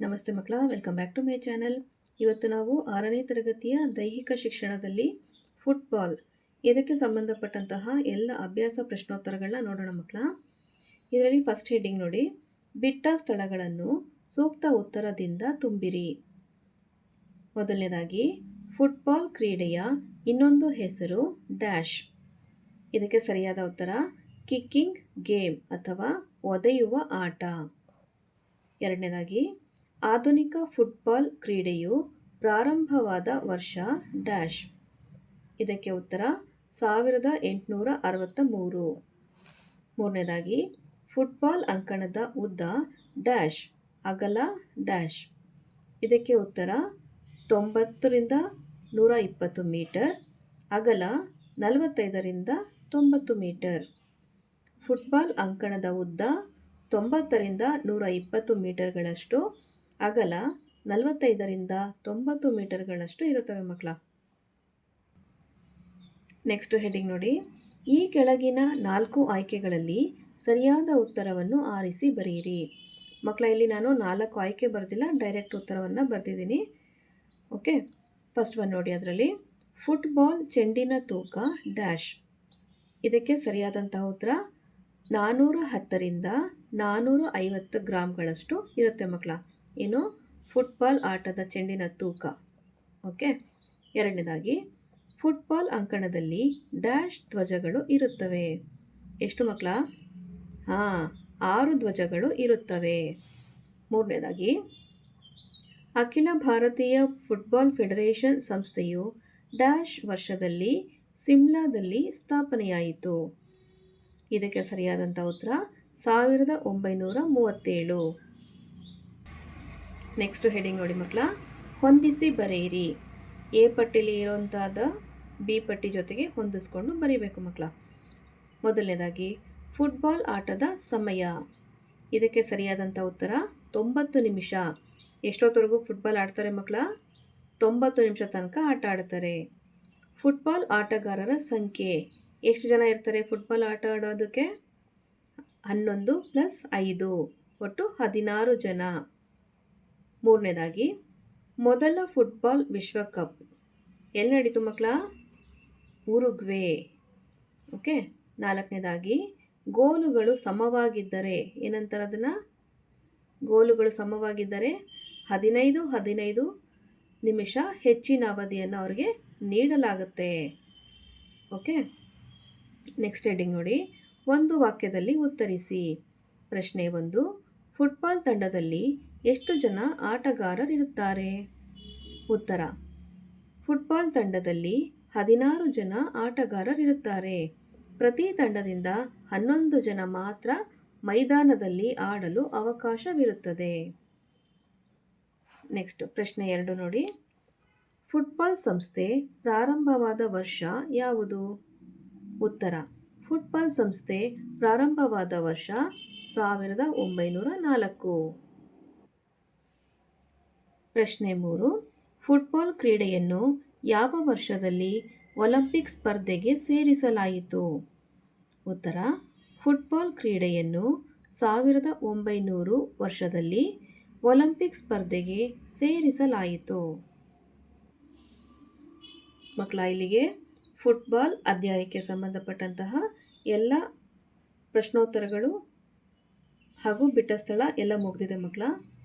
ನಮಸ್ತೆ ಮಕ್ಕಳ welcome back to my channel ಇವತ್ತು ನಾವು ಆರನೇ ತರಗತಿಯ ದೈಹಿಕ ಶಿಕ್ಷಣದಲ್ಲಿ ಫುಟ್ಬಾಲ್ ಇದಕ್ಕೆ ಸಂಬಂಧಪಟ್ಟಂತಹ ಎಲ್ಲ ಅಭ್ಯಾಸ ಪ್ರಶ್ನೋತ್ತರಗಳನ್ನ ನೋಡೋಣ ಮಕ್ಕಳ. ಇದರಲ್ಲಿ ಫಸ್ಟ್ ಹೆಡ್ಡಿಂಗ್ ನೋಡಿ, ಬಿಟ್ಟ ಸ್ಥಳಗಳನ್ನು ಸೂಕ್ತ ಉತ್ತರದಿಂದ ತುಂಬಿರಿ. ಮೊದಲನೇದಾಗಿ ಫುಟ್ಬಾಲ್ ಕ್ರೀಡೆಯ ಇನ್ನೊಂದು ಹೆಸರು ಡ್ಯಾಶ್ ಇದಕ್ಕೆ ಸರಿಯಾದ ಉತ್ತರ ಕಿಕ್ಕಿಂಗ್ ಗೇಮ್ ಅಥವಾ ಒದೆಯುವ ಆಟ. ಎರಡನೇದಾಗಿ ಆಧುನಿಕ ಫುಟ್ಬಾಲ್ ಕ್ರೀಡೆಯು ಪ್ರಾರಂಭವಾದ ವರ್ಷ ಡ್ಯಾಶ್. ಇದಕ್ಕೆ ಉತ್ತರ, ಸಾವಿರದ ಎಂಟುನೂರ ಅರವತ್ತ ಮೂರು ಮೂರನೇದಾಗಿ, ಫುಟ್ಬಾಲ್ ಅಂಕಣದ ಉದ್ದ ಡ್ಯಾಶ್, ಅಗಲ ಡ್ಯಾಶ್. ಇದಕ್ಕೆ ಉತ್ತರ, ತೊಂಬತ್ತರಿಂದ ನೂರ ಇಪ್ಪತ್ತು ಮೀಟರ್, ಅಗಲ ನಲವತ್ತೈದರಿಂದ ತೊಂಬತ್ತು ಮೀಟರ್. ಫುಟ್ಬಾಲ್ ಅಂಕಣದ ಉದ್ದ ತೊಂಬತ್ತರಿಂದ ನೂರ ಇಪ್ಪತ್ತು ಮೀಟರ್ಗಳಷ್ಟು ಅಗಲ ನಲವತ್ತೈದರಿಂದ ತೊಂಬತ್ತು ಮೀಟರ್ಗಳಷ್ಟು ಇರುತ್ತವೆ ಮಕ್ಕಳ. ನೆಕ್ಸ್ಟ್ ಹೆಡಿಂಗ್ ನೋಡಿ. ಈ ಕೆಳಗಿನ ನಾಲ್ಕು ಆಯ್ಕೆಗಳಲ್ಲಿ ಸರಿಯಾದ ಉತ್ತರವನ್ನು ಆರಿಸಿ ಬರೆಯಿರಿ. ಮಕ್ಕಳ, ಇಲ್ಲಿ ನಾನು ನಾಲ್ಕು ಆಯ್ಕೆ ಬರೆದಿಲ್ಲ ಡೈರೆಕ್ಟ್ ಉತ್ತರವನ್ನು ಬರೆದಿದ್ದೀನಿ. ಓಕೆ ಫಸ್ಟ್ ಒನ್ ನೋಡಿ ಅದರಲ್ಲಿ. ಫುಟ್ಬಾಲ್ ಚೆಂಡಿನ ತೂಕ ಡ್ಯಾಶ್ ಇದಕ್ಕೆ ಸರಿಯಾದಂತಹ ಉತ್ತರ ನಾನ್ನೂರ ಹತ್ತರಿಂದ ನಾನ್ನೂರ ಐವತ್ತು ಗ್ರಾಮ್ಗಳಷ್ಟು ಇರುತ್ತೆ ಮಕ್ಕಳ. ಏನು? ಫುಟ್ಬಾಲ್ ಆಟದ ಚೆಂಡಿನ ತೂಕ. ಓಕೆ? ಎರಡನೇದಾಗಿ, ಫುಟ್ಬಾಲ್ ಅಂಕಣದಲ್ಲಿ ಡ್ಯಾಶ್ ಧ್ವಜಗಳು ಇರುತ್ತವೆ. ಎಷ್ಟು ಮಕ್ಕಳ? ಹಾಂ, ಆರು ಧ್ವಜಗಳು ಇರುತ್ತವೆ. ಮೂರನೇದಾಗಿ, ಅಖಿಲ ಭಾರತೀಯ ಫುಟ್ಬಾಲ್ ಫೆಡರೇಷನ್ ಸಂಸ್ಥೆಯು ಡ್ಯಾಶ್ ವರ್ಷದಲ್ಲಿ ಸಿಮ್ಲಾದಲ್ಲಿ ಸ್ಥಾಪನೆಯಾಯಿತು. ಇದಕ್ಕೆ ಸರಿಯಾದಂಥ ಉತ್ತರ ಸಾವಿರದ ಒಂಬೈನೂರ ಮೂವತ್ತೇಳು. ನೆಕ್ಸ್ಟ್ ಹೆಡಿಂಗ್ ನೋಡಿ ಮಕ್ಕಳ. ಹೊಂದಿಸಿ ಬರೆಯಿರಿ. ಎ ಪಟ್ಟಿಲಿ ಇರುವಂಥದ್ದು ಬಿ ಪಟ್ಟಿ ಜೊತೆಗೆ ಹೊಂದಿಸ್ಕೊಂಡು ಬರೀಬೇಕು ಮಕ್ಕಳ. ಮೊದಲನೇದಾಗಿ ಫುಟ್ಬಾಲ್ ಆಟದ ಸಮಯ. ಇದಕ್ಕೆ ಸರಿಯಾದಂಥ ಉತ್ತರ, ತೊಂಬತ್ತು ನಿಮಿಷ. ಎಷ್ಟೊತ್ತವರೆಗೂ ಫುಟ್ಬಾಲ್ ಆಡ್ತಾರೆ ಮಕ್ಕಳ? ತೊಂಬತ್ತು ನಿಮಿಷ ತನಕ ಆಟ ಆಡ್ತಾರೆ. ಫುಟ್ಬಾಲ್ ಆಟಗಾರರ ಸಂಖ್ಯೆ. ಎಷ್ಟು ಜನ ಇರ್ತಾರೆ ಫುಟ್ಬಾಲ್ ಆಟ ಆಡೋದಕ್ಕೆ? ಹನ್ನೊಂದು ಪ್ಲಸ್ ಐದು. ಒಟ್ಟು ಹದಿನಾರು ಜನ. ಮೂರನೇದಾಗಿ, ಮೊದಲ ಫುಟ್ಬಾಲ್ ವಿಶ್ವಕಪ್. ಎಲ್ಲಿ ನಡೀತು ಮಕ್ಕಳ? ಉರುಗ್ವೆ. ಓಕೆ? ನಾಲ್ಕನೇದಾಗಿ, ಗೋಲುಗಳು ಸಮವಾಗಿದ್ದರೆ ಏನಂತಾರೆ ಅದನ್ನು? ಗೋಲುಗಳು ಸಮವಾಗಿದ್ದರೆ ಹದಿನೈದು ಹದಿನೈದು ನಿಮಿಷ ಹೆಚ್ಚಿನ ಅವಧಿಯನ್ನು ಅವರಿಗೆ ನೀಡಲಾಗುತ್ತೆ. ಓಕೆ? ನೆಕ್ಸ್ಟ್ ಹೆಡ್ಡಿಂಗ್ ನೋಡಿ. ಒಂದು ವಾಕ್ಯದಲ್ಲಿ ಉತ್ತರಿಸಿ. ಪ್ರಶ್ನೆ ಒಂದು, ಫುಟ್ಬಾಲ್ ತಂಡದಲ್ಲಿ ಎಷ್ಟು ಜನ ಆಟಗಾರರಿರುತ್ತಾರೆ? ಉತ್ತರ. ಫುಟ್ಬಾಲ್ ತಂಡದಲ್ಲಿ ಹದಿನಾರು ಜನ ಆಟಗಾರರಿರುತ್ತಾರೆ. ಪ್ರತಿ ತಂಡದಿಂದ ಹನ್ನೊಂದು ಜನ ಮಾತ್ರ ಮೈದಾನದಲ್ಲಿ ಆಡಲು ಅವಕಾಶವಿರುತ್ತದೆ. ನೆಕ್ಸ್ಟ್ ಪ್ರಶ್ನೆ ಎರಡು ನೋಡಿ. ಫುಟ್ಬಾಲ್ ಸಂಸ್ಥೆ ಪ್ರಾರಂಭವಾದ ವರ್ಷ ಯಾವುದು? ಉತ್ತರ. ಫುಟ್ಬಾಲ್ ಸಂಸ್ಥೆ ಪ್ರಾರಂಭವಾದ ವರ್ಷ ಸಾವಿರದ ಒಂಬೈನೂರ ನಾಲ್ಕು. ಪ್ರಶ್ನೆ ಮೂರು. ಫುಟ್ಬಾಲ್ ಕ್ರೀಡೆಯನ್ನು ಯಾವ ವರ್ಷದಲ್ಲಿ ಒಲಿಂಪಿಕ್ ಸ್ಪರ್ಧೆಗೆ ಸೇರಿಸಲಾಯಿತು? ಉತ್ತರ. ಫುಟ್ಬಾಲ್ ಕ್ರೀಡೆಯನ್ನು ಸಾವಿರದ ಒಂಬೈನೂರು ವರ್ಷದಲ್ಲಿ ಒಲಿಂಪಿಕ್ ಸ್ಪರ್ಧೆಗೆ ಸೇರಿಸಲಾಯಿತು. ಮಕ್ಕಳ, ಇಲ್ಲಿಗೆ ಫುಟ್ಬಾಲ್ ಅಧ್ಯಾಯಕ್ಕೆ ಸಂಬಂಧಪಟ್ಟಂತಹ ಎಲ್ಲ ಪ್ರಶ್ನೋತ್ತರಗಳು ಹಾಗೂ ಬಿಟ್ಟ ಸ್ಥಳ ಎಲ್ಲ ಮುಗಿದಿದೆ ಮಕ್ಕಳ.